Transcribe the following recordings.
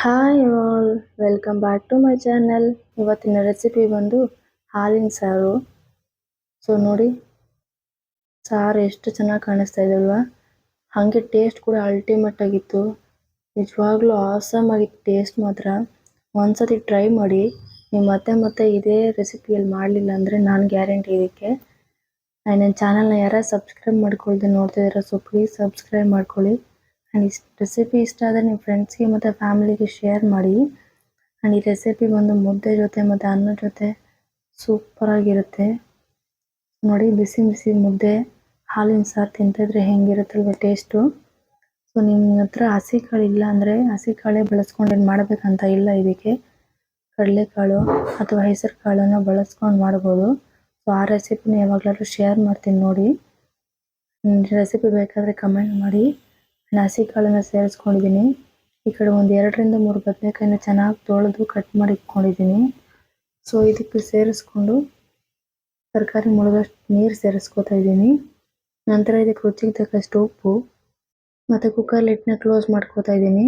Hi all, welcome back to my channel. ಇವತ್ತಿನ recipe ಬಂದು ಹಾಲಿನ ಸಾರು. ಸೊ ನೋಡಿ, ಸಾರು ಎಷ್ಟು ಚೆನ್ನಾಗಿ ಕಾಣಿಸ್ತಾ ಇದೆ ಅಲ್ವಾ? ಹಾಗೆ ಟೇಸ್ಟ್ ಕೂಡ ಅಲ್ಟಿಮೇಟ್ ಆಗಿತ್ತು. ನಿಜವಾಗ್ಲೂ ಆಸಮ್ ಆಗಿತ್ತು ಟೇಸ್ಟ್ ಮಾತ್ರ. ಒಂದ್ಸತಿ ಟ್ರೈ ಮಾಡಿ, ನೀವು ಮತ್ತೆ ಮತ್ತೆ ಇದೇ ರೆಸಿಪಿಯಲ್ಲಿ ಮಾಡಲಿಲ್ಲ ಅಂದರೆ ನಾನು ಗ್ಯಾರಂಟಿ ಇದಕ್ಕೆ. ನನ್ನ ಚಾನಲ್ನ ಯಾರು ಸಬ್ಸ್ಕ್ರೈಬ್ ಮಾಡ್ಕೊಳ್ದೆ ನೋಡ್ತಿದ್ದೀರಾ ಸೊ ಪ್ಲೀಸ್ ಸಬ್ಸ್ಕ್ರೈಬ್ ಮಾಡ್ಕೊಳ್ಳಿ. ಆ್ಯಂಡ್ ಇಷ್ಟು ರೆಸಿಪಿ ಇಷ್ಟ ಆದರೆ ನಿಮ್ಮ ಫ್ರೆಂಡ್ಸ್ಗೆ ಮತ್ತು ಫ್ಯಾಮಿಲಿಗೆ ಶೇರ್ ಮಾಡಿ. ಆ್ಯಂಡ್ ಈ ರೆಸಿಪಿ ಬಂದು ಮುದ್ದೆ ಜೊತೆ ಮತ್ತು ಅನ್ನ ಜೊತೆ ಸೂಪರಾಗಿರುತ್ತೆ ನೋಡಿ, ಬಿಸಿ ಬಿಸಿ ಮುದ್ದೆ, ಹಾಲಿನ ಸಾರು ತಿಂತಿದ್ರೆ ಹೆಂಗಿರುತ್ತಲ್ವ ಟೇಸ್ಟು ಸೊ ನಿಮ್ಮ ಹತ್ರ ಹಸಿ ಕಾಳು ಇಲ್ಲ ಅಂದರೆ ಹಸಿ ಕಾಳೇ ಬಳಸ್ಕೊಂಡು ಮಾಡಬೇಕಂತ ಇಲ್ಲ ಇದಕ್ಕೆ. ಕಡಲೆಕಾಳು ಅಥವಾ ಹೆಸರು ಕಾಳನ್ನು ಬಳಸ್ಕೊಂಡು ಮಾಡ್ಬೋದು. ಸೊ ಆ ರೆಸಿಪಿನ ಯಾವಾಗಲಾದ್ರೂ ಶೇರ್ ಮಾಡ್ತೀನಿ ನೋಡಿ. ರೆಸಿಪಿ ಬೇಕಾದರೆ ಕಮೆಂಟ್ ಮಾಡಿ. ನಾನು ಹಸಿ ಕಾಳನ್ನು ಸೇರಿಸ್ಕೊಂಡಿದ್ದೀನಿ ಈ ಕಡೆ ಒಂದು ಎರಡರಿಂದ ಮೂರು ಬದನೆಕಾಯಿನ ಚೆನ್ನಾಗಿ ತೊಳೆದು ಕಟ್ ಮಾಡಿ ಇಟ್ಕೊಂಡಿದ್ದೀನಿ ಸೊ ಇದಕ್ಕೆ ಸೇರಿಸ್ಕೊಂಡು ತರಕಾರಿ ಮುಳುಗಷ್ಟು ನೀರು ಸೇರಿಸ್ಕೊತಾ ಇದ್ದೀನಿ ನಂತರ ಇದಕ್ಕೆ ರುಚಿಗೆ ತಕ್ಕಷ್ಟು ಉಪ್ಪು ಮತ್ತು ಕುಕ್ಕರ್ ಲಿಟ್ನ ಕ್ಲೋಸ್ ಮಾಡ್ಕೋತಾ ಇದ್ದೀನಿ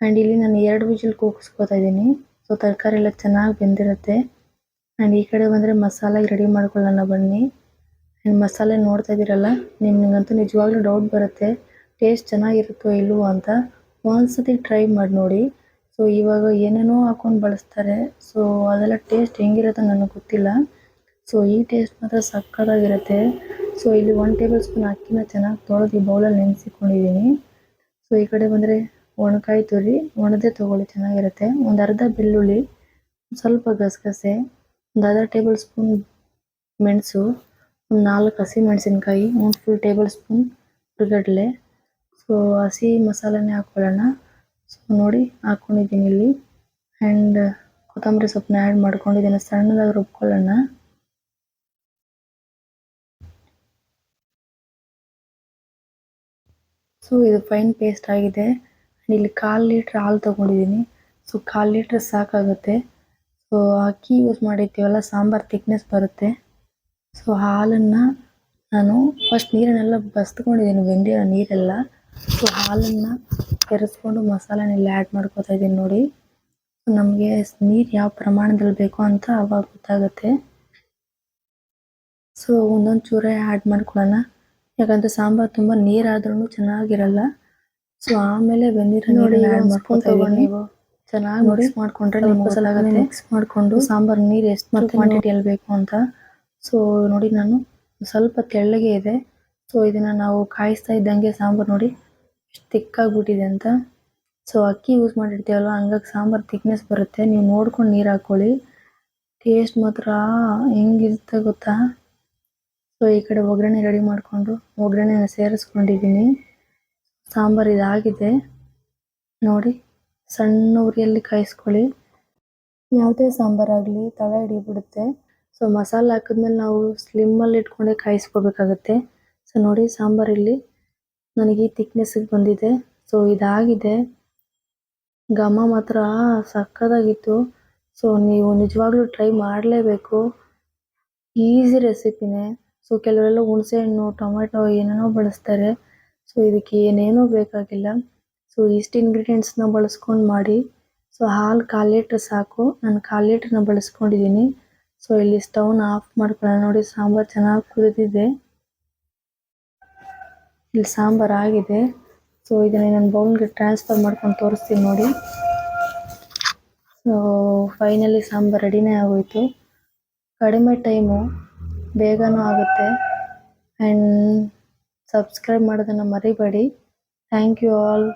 ಆ್ಯಂಡ್ ಇಲ್ಲಿ ನಾನು ಎರಡು ವಿಜಿಲ್ ಕೂಗಿಸ್ಕೊತಾ ಇದ್ದೀನಿ ಸೊ ತರಕಾರಿ ಎಲ್ಲ ಚೆನ್ನಾಗಿ ಬೆಂದಿರುತ್ತೆ. ಆ್ಯಂಡ್ ಈ ಕಡೆ ಬಂದರೆ ಮಸಾಲೆ ರೆಡಿ ಮಾಡ್ಕೊಳ್ಳೋಣ ಬನ್ನಿ. ಆ್ಯಂಡ್ ಮಸಾಲೆ ನೋಡ್ತಾ ಇದ್ದೀರಲ್ಲ ನಿಮಗಂತೂ ನಿಜವಾಗ್ಲೂ ಡೌಟ್ ಬರುತ್ತೆ. ಟೇಸ್ಟ್ ಚೆನ್ನಾಗಿರುತ್ತೋ ಇಲ್ವೋ ಅಂತ ಒಂದ್ಸತಿ ಟ್ರೈ ಮಾಡಿ ನೋಡಿ. ಸೊ ಇವಾಗ ಏನೇನೋ ಹಾಕೊಂಡು ಬಳಸ್ತಾರೆ. ಸೊ ಅದೆಲ್ಲ ಟೇಸ್ಟ್ ಹೆಂಗಿರುತ್ತೆ ನನಗೆ ಗೊತ್ತಿಲ್ಲ. ಸೊ ಈ ಟೇಸ್ಟ್ ಮಾತ್ರ ಸಕ್ಕತ್ತಾಗಿರುತ್ತೆ. ಸೊ ಇಲ್ಲಿ ಒನ್ ಟೇಬಲ್ ಸ್ಪೂನ್ ಅಕ್ಕಿನ ಚೆನ್ನಾಗಿ ತೊಳೆದು ಬೌಲಲ್ಲಿ ನೆನೆಸಿಕೊಂಡಿದ್ದೀನಿ ಸೊ ಈ ಕಡೆ ಬಂದರೆ ಒಣಕಾಯಿ ತುರಿ, ಒಣದೇ ತೊಗೊಳ್ಳಿ, ಚೆನ್ನಾಗಿರುತ್ತೆ. ಒಂದು ಅರ್ಧ ಬೆಳ್ಳುಳ್ಳಿ ಸ್ವಲ್ಪ ಗಸಗಸೆ, ಒಂದು ಅರ್ಧ ಟೇಬಲ್ ಸ್ಪೂನ್ ಮೆಣಸು, ಒಂದು ನಾಲ್ಕು ಹಸಿ ಮೆಣಸಿನ್ಕಾಯಿ, ಒಂದು ಫುಲ್ ಟೇಬಲ್ ಸ್ಪೂನ್ ಹುರ್ಗಡ್ಲೆ ಸೊ ಹಸಿ ಮಸಾಲೆನೇ ಹಾಕ್ಕೊಳ್ಳೋಣ ಸೊ ನೋಡಿ ಹಾಕ್ಕೊಂಡಿದ್ದೀನಿ ಇಲ್ಲಿ. ಆ್ಯಂಡ್ ಕೊತ್ತಂಬರಿ ಸೊಪ್ಪನ್ನ ಆ್ಯಡ್ ಮಾಡ್ಕೊಂಡಿದ್ದೀನಿ. ಸಣ್ಣದಾಗಿ ರುಬ್ಕೊಳ್ಳೋಣ. ಸೊ ಇದು ಫೈನ್ ಪೇಸ್ಟ್ ಆಗಿದೆ. ಇಲ್ಲಿ ಕಾಲು ಲೀಟ್ರ್ ಹಾಲು ತೊಗೊಂಡಿದ್ದೀನಿ. ಸೊ ಕಾಲು ಲೀಟ್ರ್ ಸಾಕಾಗುತ್ತೆ. ಸೊ ಅಕ್ಕಿ ಯೂಸ್ ಮಾಡಿರ್ತೀವಲ್ಲ, ಸಾಂಬಾರು ಥಿಕ್ನೆಸ್ ಬರುತ್ತೆ. ಸೊ ಹಾಲನ್ನು ನಾನು ಫಸ್ಟ್ ನೀರನ್ನೆಲ್ಲ ಬಸ್ತ್ಕೊಂಡಿದ್ದೀನಿ, ಬೆಂದಿರೋ ನೀರೆಲ್ಲ. ಸೊ ಹಾಲನ್ನು ಕೆರೆಸ್ಕೊಂಡು ಮಸಾಲೆನೆಲ್ಲ ಆ್ಯಡ್ ಮಾಡ್ಕೋತಾ ಇದ್ದೀನಿ ನೋಡಿ. ನಮಗೆ ನೀರು ಯಾವ ಪ್ರಮಾಣದಲ್ಲಿ ಬೇಕು ಅಂತ ಅವಾಗ ಗೊತ್ತಾಗುತ್ತೆ. ಸೊ ಒಂದೊಂದು ಚೂರೇ ಆ್ಯಡ್ ಮಾಡ್ಕೊಳ್ಳೋಣ. ಯಾಕಂದರೆ ಸಾಂಬಾರು ತುಂಬ ನೀರಾದ್ರೂ ಚೆನ್ನಾಗಿರಲ್ಲ. ಸೊ ಆಮೇಲೆ ಬೆಂದಿರೋ ನೋಡಿ ಆ್ಯಡ್ ಮಾಡ್ಕೊತಾ ನೀವು. ಚೆನ್ನಾಗಿ ಮಿಕ್ಸ್ ಮಾಡ್ಕೊಂಡ್ರೆ ನಿಮ್ಗೆ ಗೊತ್ತಾಗುತ್ತೆ. ಮಿಕ್ಸ್ ಮಾಡಿಕೊಂಡು ಸಾಂಬಾರು ನೀರು ಎಷ್ಟು ಕ್ವಾಂಟಿಟಿಯಲ್ಲಿ ಬೇಕು ಅಂತ. ಸೊ ನೋಡಿ ನಾನು ಸ್ವಲ್ಪ ತೆಳ್ಳಗೆ ಇದೆ. ಸೊ ಇದನ್ನು ನಾವು ಕಾಯಿಸ್ತಾ ಇದ್ದಂಗೆ ಸಾಂಬಾರು ನೋಡಿ ಎಷ್ಟು ತಿಕ್ಕಾಗ್ಬಿಟ್ಟಿದೆ ಅಂತ. ಸೊ ಅಕ್ಕಿ ಯೂಸ್ ಮಾಡಿರ್ತೀವಲ್ಲ ಹಂಗಾಗಿ ಸಾಂಬಾರು ತಿಕ್ನೆಸ್ ಬರುತ್ತೆ. ನೀವು ನೋಡ್ಕೊಂಡು ನೀರು ಹಾಕ್ಕೊಳ್ಳಿ ಟೇಸ್ಟ್ ಮಾತ್ರ ಹೆಂಗಿರುತ್ತೆ ಗೊತ್ತಾ? ಸೊ ಈ ಕಡೆ ಒಗ್ಗರಣೆ ರೆಡಿ ಮಾಡಿಕೊಂಡು, ಒಗ್ಗರಣೆನ ಸೇರಿಸ್ಕೊಂಡಿದ್ದೀನಿ. ಸಾಂಬಾರು ಇದಾಗಿದೆ. ನೋಡಿ, ಸಣ್ಣ ಉರಿಯಲ್ಲಿ ಕಾಯಿಸ್ಕೊಳ್ಳಿ. ಯಾವುದೇ ಸಾಂಬಾರಾಗಲಿ ತಳ ಹಿಡಿಬಿಡುತ್ತೆ. ಸೊ ಮಸಾಲೆ ಹಾಕಿದ್ಮೇಲೆ ನಾವು ಸ್ಲಿಮ್ಮಲ್ಲಿ ಇಟ್ಕೊಂಡೇ ಕಾಯಿಸ್ಕೋಬೇಕಾಗತ್ತೆ. ಸೊ ನೋಡಿ ಸಾಂಬಾರಲ್ಲಿ ನನಗೆ ಈ ತಿಕ್ನೆಸ್ಸಿಗೆ ಬಂದಿದೆ. ಸೊ ಇದಾಗಿದೆ. ಘಮ ಮಾತ್ರ ಸಕ್ಕತ್ತಾಗಿತ್ತು ಸೊ ನೀವು ನಿಜವಾಗ್ಲೂ ಟ್ರೈ ಮಾಡಲೇಬೇಕು. ಈಸಿ ರೆಸಿಪಿನೇ ಸೊ ಕೆಲವರೆಲ್ಲ ಹುಣಸೆಹಣ್ಣು ಟೊಮೆಟೊ ಏನೇನೋ ಬಳಸ್ತಾರೆ. ಸೊ ಇದಕ್ಕೆ ಏನೇನೂ ಬೇಕಾಗಿಲ್ಲ. ಸೊ ಇಷ್ಟು ಇಂಗ್ರೀಡಿಯೆಂಟ್ಸ್ನ ಬಳಸ್ಕೊಂಡು ಮಾಡಿ. ಸೊ ಹಾಲು ಕಾಲು ಲೀಟ್ರ್ ಸಾಕು. ನಾನು ಕಾಲು ಲೀಟ್ರನ್ನ ಬಳಸ್ಕೊಂಡಿದ್ದೀನಿ. ಸೊ ಇಲ್ಲಿ ಸ್ಟವ್ನ ಆಫ್ ಮಾಡ್ಕೊಳ್ಳೋಣ. ನೋಡಿ ಸಾಂಬಾರು ಚೆನ್ನಾಗಿ ಕುದಿದಿದೆ. ಇಲ್ಲಿ ಸಾಂಬಾರು ಆಗಿದೆ. ಸೊ ಇದನ್ನ ನಾನು ಬೌಲ್ಗೆ ಟ್ರಾನ್ಸ್ಫರ್ ಮಾಡ್ಕೊಂಡು ತೋರಿಸ್ತೀನಿ ನೋಡಿ. ಸೊ ಫೈನಲಿ ಸಾಂಬಾರು ರೆಡಿನೇ ಆಗೋಯಿತು. ಕಡಿಮೆ ಟೈಮು ಬೇಗನೂ ಆಗುತ್ತೆ. ಆ್ಯಂಡ್ ಸಬ್ಸ್ಕ್ರೈಬ್ ಮಾಡೋದನ್ನು ಮರಿಬೇಡಿ. Thank you all